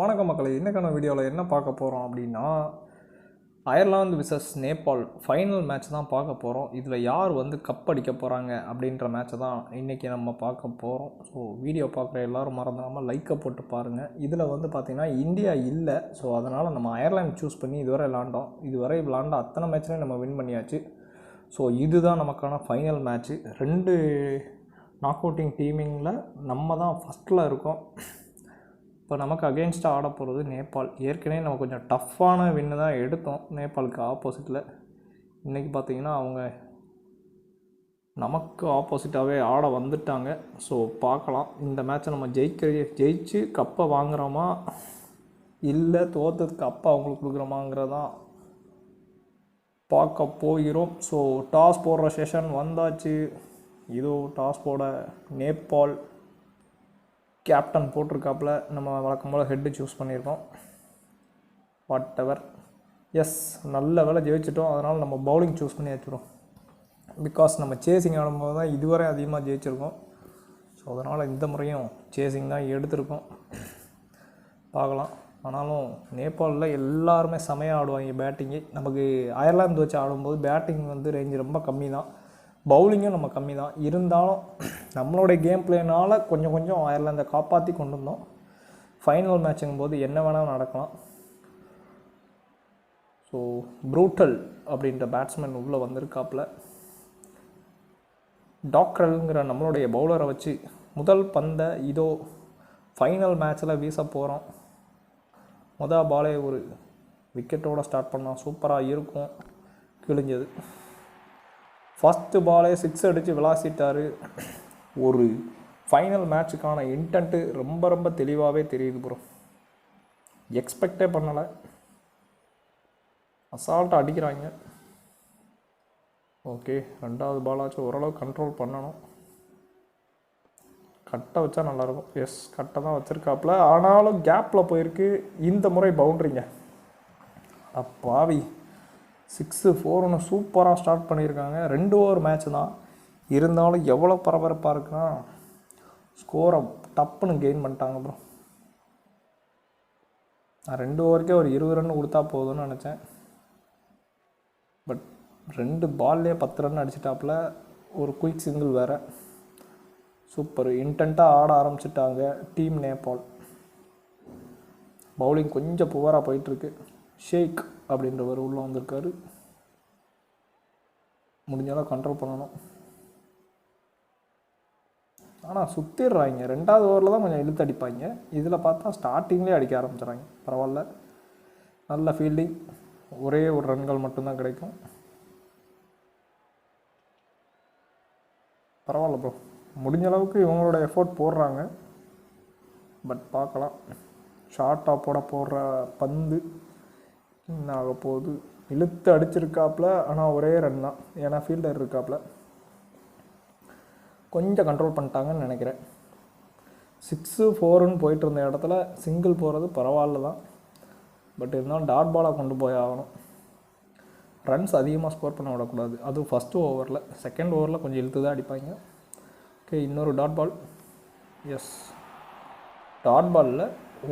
வணக்கம் மக்களை இன்றைக்கான வீடியோவில் என்ன பார்க்க போகிறோம் அப்படின்னா Ireland versus Nepal final match தான் பார்க்க போகிறோம் இதில் யார் வந்து கப் அடிக்க போகிறாங்க அப்படின்ற மேட்ச்சை தான் இன்றைக்கி நம்ம பார்க்க போகிறோம் ஸோ வீடியோ பார்க்குற எல்லோரும் மறந்துடாமல் லைக்கை போட்டு பாருங்கள் இதில் வந்து பார்த்திங்கன்னா இந்தியா இல்லை. ஸோ அதனால் நம்ம அயர்லாந்து சூஸ் பண்ணி இதுவரை விளாண்டோம். இதுவரை விளாண்ட அத்தனை மேட்ச்லேயும் நம்ம வின் பண்ணியாச்சு. ஸோ இதுதான் நமக்கான ஃபைனல் மேட்ச்சு ரெண்டு நாக் அவுட்டிங் டீமிங்கில் நம்ம தான் ஃபஸ்ட்டில் இருக்கோம். இப்போ நமக்கு அகேன்ஸ்டாக ஆட போகிறது நேபாள். ஏற்கனவே நம்ம கொஞ்சம் டஃப்பான வின்னு தான் எடுத்தோம். நேபாளுக்கு ஆப்போசிட்டில் இன்றைக்கி பார்த்தீங்கன்னா அவங்க நமக்கு ஆப்போசிட்டாகவே ஆட வந்துட்டாங்க. ஸோ பார்க்கலாம். இந்த மேட்ச்சை நம்ம ஜெயிக்க ஜெயிச்சு கப்பை வாங்குகிறோமா இல்லை தோற்றதுக்கு அப்போ அவங்களுக்கு கொடுக்குறோமாங்கிறதான் பார்க்க போகிறோம். ஸோ டாஸ் போடுற செஷன் வந்தாச்சு. இதோ டாஸ் போட நேபாள் கேப்டன் போட்டிருக்காப்புல. நம்ம வழக்கம் போல் ஹெட்டு சூஸ் பண்ணியிருக்கோம். வாட் எவர் எஸ் நல்ல வேலை ஜெயிச்சிட்டோம். அதனால் நம்ம பவுலிங் சூஸ் பண்ணி வச்சுருவோம். பிகாஸ் நம்ம சேசிங் ஆடும்போது தான் இதுவரை அதிகமாக ஜெயிச்சிருக்கோம். ஸோ அதனால் இந்த முறையும் சேசிங் தான் எடுத்திருக்கோம். பார்க்கலாம். ஆனாலும் நேபாளில் எல்லாருமே செமையாக ஆடுவாங்க பேட்டிங்கு நமக்கு அயர்லாந்து வச்சு ஆடும்போது பேட்டிங் வந்து ரேஞ்சு ரொம்ப கம்மி தான் பவுலிங்கும் நம்ம கம்மி தான். இருந்தாலும் நம்மளுடைய கேம் பிளேனால் கொஞ்சம் கொஞ்சம் அயர்லாந்தை காப்பாற்றி கொண்டு வந்தோம் ஃபைனல் மேட்சுங்கும் போது என்ன வேணால் நடக்கலாம். ஸோ ப்ரூட்டல் அப்படின்ற பேட்ஸ்மேன் உள்ளே வந்திருக்காப்புல. டாக்டர்ங்கிற நம்மளுடைய பவுலரை வச்சு முதல் பந்தை இதோ ஃபைனல் மேட்ச்சில் வீச போகிறோம் மொதல் பாலே ஒரு விக்கெட்டோடு ஸ்டார்ட் பண்ணால் சூப்பராக இருக்கும். கிழிஞ்சது. ஃபஸ்ட்டு பாலே சிக்ஸ் அடித்து விளாசிட்டார். ஒரு ஃபைனல் மேட்சுக்கான இன்டென்ட்டு ரொம்ப ரொம்ப தெளிவாகவே தெரியுது ப்ரோ எக்ஸ்பெக்டே பண்ணலை. அசால்ட்டாக அடிக்கிறாங்க. ஓகே ரெண்டாவது பாலாச்சும் ஓரளவு கண்ட்ரோல் பண்ணணும். கட்டை வச்சா நல்லாயிருக்கும். எஸ் கட்டை தான் வச்சுருக்காப்புல. ஆனாலும் கேப்பில் போயிருக்கு. இந்த முறை பவுண்ட்ரிங்க அப்பாவி. சிக்ஸு ஃபோர் ஒன்று சூப்பராக ஸ்டார்ட் பண்ணியிருக்காங்க. ரெண்டு ஓவர் மேட்ச் தான். இருந்தாலும் எவ்வளோ பரபரப்பாக இருக்குன்னா ஸ்கோரை டப்புன்னு கெயின் பண்ணிட்டாங்க ப்ரோ நான் ரெண்டு ஓவருக்கே ஒரு இருபது ரன் கொடுத்தா போதும்னு நினச்சேன். பட் ரெண்டு பால்லே பத்து ரன் அடிச்சிட்டாப்புல ஒரு குயிக் சிங்கிள் வேறு. சூப்பர். இன்டென்ட்டாக ஆட ஆரம்பிச்சிட்டாங்க டீம் நேபாள். பவுலிங் கொஞ்சம் புவராக போயிட்டுருக்கு. ஷேக் அப்படின்றவர் உள்ளே வந்திருக்காரு. முடிஞ்சாலும் கண்ட்ரோல் பண்ணணும். ஆனால் சுற்றிடுறாங்க ரெண்டாவது ஓவரில் தான் கொஞ்சம் இழுத்து அடிப்பாங்க இதில் பார்த்தா ஸ்டார்டிங்லேயே அடிக்க ஆரம்பிச்சிடறாங்க பரவாயில்ல. நல்ல ஃபீல்டிங் ஒரே ஒரு ரன்கள் மட்டும்தான் கிடைக்கும். பரவாயில்ல ப்ரோ முடிஞ்ச அளவுக்கு இவங்களோட எஃபோர்ட் போடுறாங்க. பட் பார்க்கலாம். ஷார்ட் டாப்போட போடுற பந்து ஆக போகுது இழுத்து அடிச்சிருக்காப்புல ஆனால் ஒரே ரன் தான். ஏன்னா ஃபீல்டர் இருக்காப்புல கொஞ்சம் கண்ட்ரோல் பண்ணிட்டாங்கன்னு நினைக்கிறேன். சிக்ஸு ஃபோருன்னு போயிட்டு இருந்த இடத்துல சிங்கிள் போகிறது பரவாயில்ல தான். பட் இருந்தாலும் டாட் பாலாக கொண்டு போய் ஆகணும். ரன்ஸ் அதிகமாக ஸ்கோர் பண்ண விடக்கூடாது. அதுவும் ஃபஸ்ட்டு ஓவரில் செகண்ட் ஓவரில் கொஞ்சம் இழுத்து தான் அடிப்பாங்க. ஓகே இன்னொரு டாட் பால் எஸ் டாட் பாலில்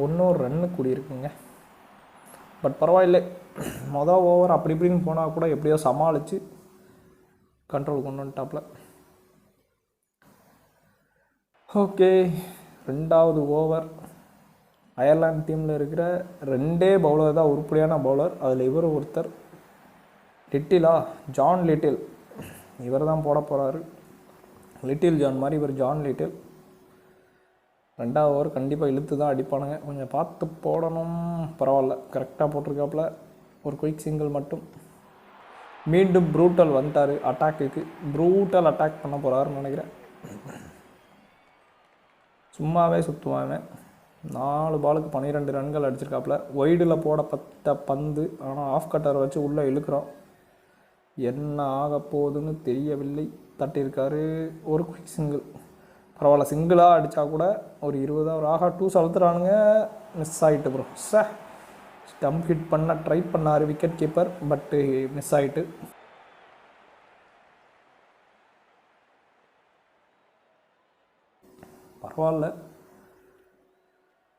ஒன்றொரு ரன்னு கூடியிருக்குங்க. பட் பரவாயில்லை. மொதல் ஓவர் அப்படி இப்படின்னு போனால் கூட எப்படியோ சமாளித்து கண்ட்ரோல் கொண்டு வந்துட்டாப்புல ஓகே ரெண்டாவது ஓவர் அயர்லாந்து டீமில் இருக்கிற ரெண்டே பவுலர் தான் உருப்படியான பவுலர் அதில் இவர் ஒருத்தர். லிட்டிலா ஜான் லிட்டில் இவர் தான் போட போகிறாரு லிட்டில் ஜான் மாதிரி இவர் ஜான் லிட்டில் ரெண்டாவது ஓவர் கண்டிப்பாக இழுத்து தான் அடிப்பானுங்க. கொஞ்சம் பார்த்து போடணும். பரவாயில்ல. கரெக்டாக போட்டிருக்காப்புல. ஒரு குயிக் சிங்கிள் மட்டும். மீண்டும் ப்ரூட்டல் வந்துட்டார் அட்டாக்குக்கு. ப்ரூட்டல் அட்டாக் பண்ண போகிறாருன்னு நினைக்கிறேன். சும்மாவே சுற்றுவாங்க நாலு பாலுக்கு பன்னிரெண்டு ரன்கள் அடிச்சிருக்காப்புல. ஒய்டில் போடப்பட்ட பந்து. ஆனால் ஆஃப் கட்டர் வச்சு உள்ளே இழுக்கிறோம். என்ன ஆக போகுதுன்னு தெரியவில்லை. தட்டியிருக்காரு. ஒரு குயிக் சிங்கிள் பரவாயில்ல சிங்கிளாக அடித்தா கூட ஒரு இருபது ஒரு ஆகா டூ செலுத்துறானுங்க. மிஸ் ஆகிட்டு ப்ரோ சே ஸ்டம்ப் ஹிட் பண்ண ட்ரை பண்ணார் விக்கெட் கீப்பர் பட்டு மிஸ் ஆகிட்டு பரவாயில்ல.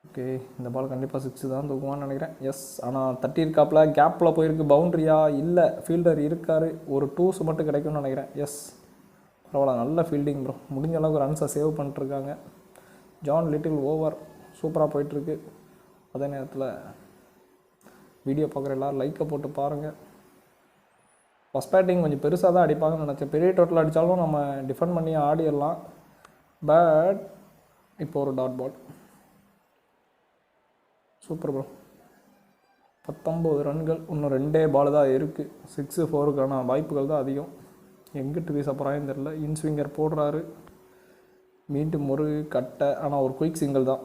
ஓகே இந்த பால் கண்டிப்பாக சிக்ஸ் தான் தூக்குவான்னு நினைக்கிறேன். எஸ் ஆனால் தட்டி இருக்காப்புல கேப்பில் போயிருக்கு பவுண்ட்ரியா இல்லை. ஃபீல்டர் இருக்கார் ஒரு டூஸ் மட்டும் கிடைக்கும்னு நினைக்கிறேன். எஸ் பரவாயில்ல நல்ல ஃபீல்டிங் ப்ரோ முடிஞ்ச அளவுக்கு ரன்ஸை சேவ் பண்ணிட்டுருக்காங்க. ஜான் லிட்டில் ஓவர் சூப்பராக போயிட்டுருக்கு. அதே நேரத்தில் வீடியோ பார்க்குற எல்லோரும் லைக்கை போட்டு பாருங்கள் ஃபஸ்ட் பேட்டிங் கொஞ்சம் பெருசாக தான் அடிப்பாங்கன்னு நினச்சேன். பெரிய டோட்டல் அடித்தாலும் நம்ம டிஃபெண்ட் பண்ணி ஆடிடலாம். பட் இப்போ ஒரு டாட் பால் சூப்பர் ப்ரோ பத்தொம்போது ரன்கள். இன்னும் ரெண்டே பால் தான் இருக்குது சிக்ஸு ஃபோருக்கான வாய்ப்புகள் தான் அதிகம். எங்கிட்டு வீச போகிறாங்கன்னு தெரில இன்ஸ்விங்கர் போடுறாரு. மீண்டும் ஒரு கட்டை ஆனால் ஒரு குயிக் சிங்கிள் தான்.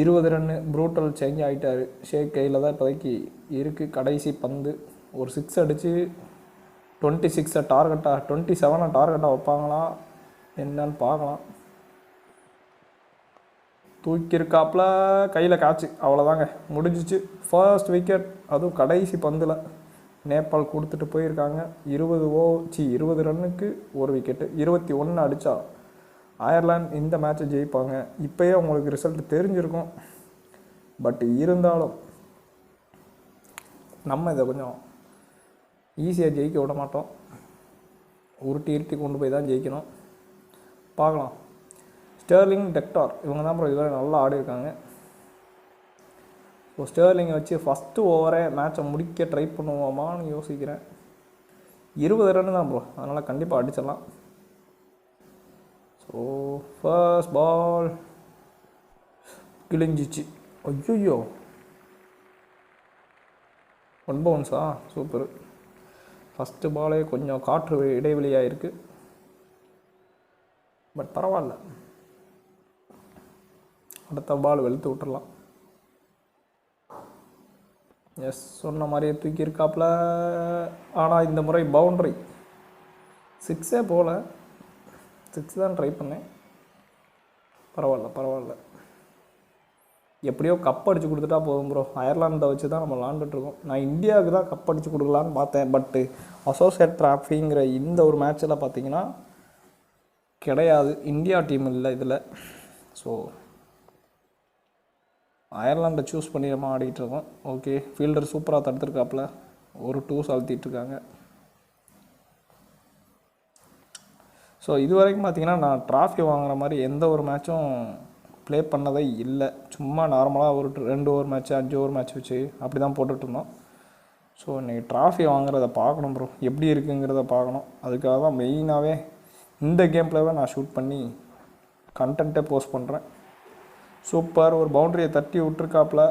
இருபது ரன்னு ப்ரூட்டல் சேஞ்ச் ஆகிட்டார் ஷேக் கையில் தான் இப்போதைக்கு இருக்குது கடைசி பந்து. ஒரு சிக்ஸ் அடித்து டுவெண்ட்டி சிக்ஸை டார்கெட்டாக டுவெண்ட்டி செவனை டார்கெட்டாக வைப்பாங்களா? என்னன்னு பார்க்கலாம். தூக்கியிருக்காப்புல கையில் காய்ச்சி அவ்வளோதாங்க முடிஞ்சிச்சு. ஃபர்ஸ்ட் விக்கெட் அதுவும் கடைசி பந்தில். நேபாள் கொடுத்துட்டு போயிருக்காங்க. இருபது ஓ சி இருபது ரன்னுக்கு ஒரு விக்கெட்டு இருபத்தி ஒன்று அடித்தா அயர்லாந்து இந்த மேட்சை ஜெயிப்பாங்க. இப்போயே அவங்களுக்கு ரிசல்ட் தெரிஞ்சிருக்கும். பட் இருந்தாலும் நம்ம இதை கொஞ்சம் ஈஸியாக ஜெயிக்க விட மாட்டோம். உருட்டி இருட்டி கொண்டு போய் தான் ஜெயிக்கணும். பார்க்கலாம். ஸ்டெர்லிங் டெக்டார் இவங்க தான் அப்புறம் இதெல்லாம் நல்லா ஆடி இருக்காங்க ஸோ ஸ்டேர்லிங்கை வச்சு ஃபஸ்ட்டு ஓவரே மேட்சை முடிக்க ட்ரை பண்ணுவோமான்னு யோசிக்கிறேன். இருபது ரன் தான் ப்ரோ அதனால் கண்டிப்பாக அடிச்சிடலாம். ஸோ ஃபர்ஸ்ட் பால் கிழிஞ்சிச்சு. ஐயோயோ. ஒன் பவுன்ஸா சூப்பர் ஃபஸ்ட்டு பாலே கொஞ்சம் காற்று இடைவெளியாக இருக்குது பட் பரவாயில்ல. அடுத்த பால் வெளுத்து விட்டுடலாம் எஸ் சொன்ன மாதிரியே தூக்கியிருக்காப்புல. ஆனால் இந்த முறை பவுண்ட்ரி சிக்ஸே போகல. சிக்ஸ் தான் ட்ரை பண்ணேன். பரவாயில்ல பரவாயில்ல. எப்படியோ கப் அடித்து கொடுத்துட்டா போதும் ப்ரோ அயர்லாந்தை வச்சு தான் நம்ம விளாண்டுட்ருக்கோம் நான் இந்தியாவுக்கு தான் கப் அடித்து கொடுக்கலான்னு பார்த்தேன். பட்டு அசோசியேட் ட்ராஃபிங்கிற இந்த ஒரு மேட்ச்சில் பார்த்தீங்கன்னா கிடையாது. இந்தியா டீம் இல்லை இதில். ஸோ அயர்லாண்டை சூஸ் பண்ணி நம்ம ஆடிட்டு இருக்கோம். ஓகே ஃபீல்டர் சூப்பராக தடுத்துருக்காப்புல ஒரு டூஸ் அழுத்திட்டுருக்காங்க ஸோ இது வரைக்கும் பார்த்திங்கன்னா நான் ட்ராஃபி வாங்குற மாதிரி எந்த ஒரு மேட்சும் ப்ளே பண்ணதே இல்லை. சும்மா நார்மலாக ஒரு ரெண்டு ஓவர் மேட்ச் அஞ்சு ஓவர் மேட்ச் வச்சு அப்படி தான் போட்டுட்ருந்தோம் ஸோ இன்றைக்கி ட்ராஃபி வாங்குறத பார்க்கணும் ப்ரோ எப்படி இருக்குங்கிறத பார்க்கணும். அதுக்காக தான் மெயினாகவே இந்த கேம் பிளேவை நான் ஷூட் பண்ணி கண்டென்ட்டே போஸ்ட் பண்ணுறேன் சூப்பர். ஒரு பவுண்டரியை தட்டி விட்டுருக்காப்புல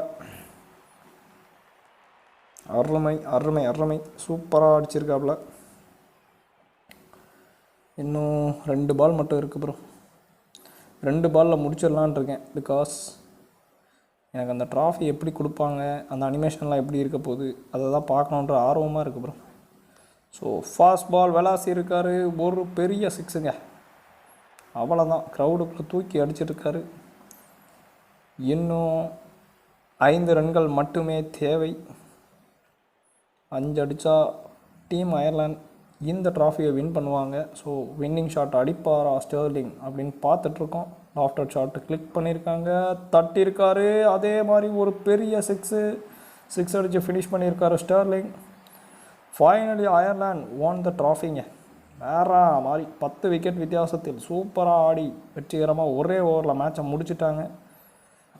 அருமை அருமை அருமை. சூப்பராக அடிச்சிருக்காப்புல இன்னும் ரெண்டு பால் மட்டும் இருக்குது ப்ரோ ரெண்டு பாலில் முடிச்சிடலான் இருக்கேன். பிகாஸ் எனக்கு அந்த ட்ராஃபி எப்படி கொடுப்பாங்க அந்த அனிமேஷன்லாம் எப்படி இருக்க போகுது அதை தான் பார்க்கணுன்ற ஆர்வமாக இருக்குது bro so fast ball velocity இருக்கார். ஒரு பெரிய சிக்ஸுங்க அவ்வளோதான் க்ரௌடுக்குள்ளே தூக்கி அடிச்சிருக்காரு இன்னும் ஐந்து ரன்கள் மட்டுமே தேவை. அஞ்சு அடித்தா டீம் அயர்லாந்து இந்த ட்ராஃபியை வின் பண்ணுவாங்க. ஸோ வின்னிங் ஷாட் அடிப்பாரா ஸ்டேர்லிங் அப்படின்னு பார்த்துட்ருக்கோம். ஆஃப்டர் ஷாட் கிளிக் பண்ணியிருக்காங்க. தட்டியிருக்காரு. அதே மாதிரி ஒரு பெரிய சிக்ஸு சிக்ஸ் அடித்து ஃபினிஷ் பண்ணியிருக்காரு Stirling. Finally Ireland won the ட்ராஃபிங்க வேற மாதிரி பத்து விக்கெட் வித்தியாசத்தில் சூப்பராக ஆடி வெற்றிகரமாக ஒரே ஓவரில் மேட்சை முடிச்சிட்டாங்க.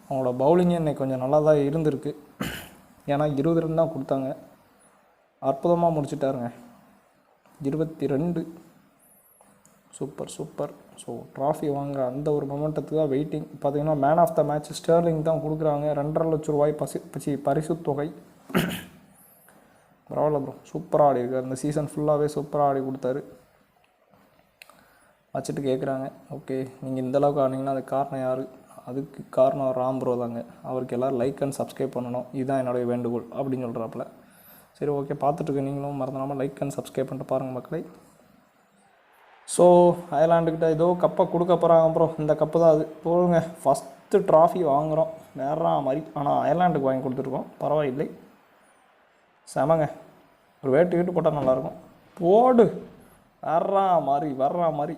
அவங்களோட பவுலிங்கே இன்னைக்கு கொஞ்சம் நல்லா தான் இருந்திருக்கு. ஏன்னா இருபது ரன் தான் கொடுத்தாங்க. அற்புதமாக முடிச்சிட்டாருங்க. இருபத்தி ரெண்டு. Super super. ஸோ ட்ராஃபி வாங்க அந்த ஒரு மொமெண்டத்துக்கு தான் வெயிட்டிங் பார்த்தீங்கன்னா man of the match Stirling தான் கொடுக்குறாங்க. ரெண்டரை லட்ச ரூபாய் பசி பசி பரிசு தொகை பரவாயில்ல ப்ரோ சூப்பராக ஆடி இருக்கார். இந்த சீசன் ஃபுல்லாகவே சூப்பராக ஆடி கொடுத்தாரு. வச்சுட்டு கேட்குறாங்க ஓகே நீங்கள் இந்த அளவுக்கு ஆனீங்கன்னா அதுக்கு காரணம் யார்? அதுக்கு காரணம் ராம் ப்ரோ தாங்க. அவருக்கு எல்லோரும் லைக் அண்ட் சப்ஸ்கிரைப் பண்ணணும். இதுதான் என்னுடைய வேண்டுகோள் அப்படின்னு சொல்கிறாப்புல சரி ஓகே பார்த்துட்ருக்க நீங்களும் மறந்துடாமல் லைக் அண்ட் சப்ஸ்கிரைப் பண்ணிட்டு பாருங்கள் மக்களை. ஸோ அயர்லாண்டுக்கிட்ட ஏதோ கப்பை கொடுக்க போகிறாங்க அப்புறம் இந்த கப்பு தான் அது. போடுங்க. ஃபஸ்ட்டு ட்ராஃபி வாங்குகிறோம் நேராக மாதிரி. ஆனால் அயர்லாண்டுக்கு வாங்கி கொடுத்துருக்கோம். பரவாயில்லை. செமங்க. ஒரு வேட்டு வீட்டு போட்டால் நல்லாயிருக்கும். போடு. வர்றா மாதிரி வர்றா மாதிரி.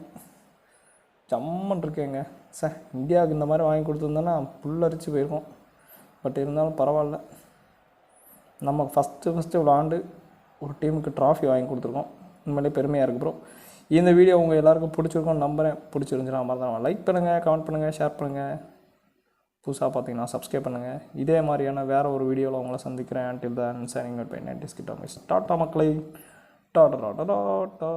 ஜம்மன் இருக்கேங்க. சார் இந்தியாவுக்கு இந்த மாதிரி வாங்கி கொடுத்துருந்தோன்னா புல்லரிச்சு போயிருக்கோம். பட் இருந்தாலும் பரவாயில்ல. நம்ம ஃபஸ்ட்டு ஃபஸ்ட்டு விளாண்டு ஒரு டீமுக்கு ட்ராஃபி வாங்கி கொடுத்துருக்கோம். உண்மையிலே பெருமையாக இருக்குது ப்ரோ இந்த வீடியோ உங்கள் எல்லாருக்கும் பிடிச்சிருக்கும் நம்புகிறேன் பிடிச்சிருந்துச்சுன்னா மறந்துடாம லைக் பண்ணுங்கள் கமெண்ட் பண்ணுங்கள் ஷேர் பண்ணுங்கள் புதுசாக பார்த்தீங்கன்னா சப்ஸ்கிரைப் பண்ணுங்கள் இதே மாதிரியான வேறு ஒரு வீடியோவில் உங்களை சந்திக்கிறேன். Until தான் signing out by 90s கிட்ட டாட்டா மக்களை. டாட்டா டாட்டா டாட்டா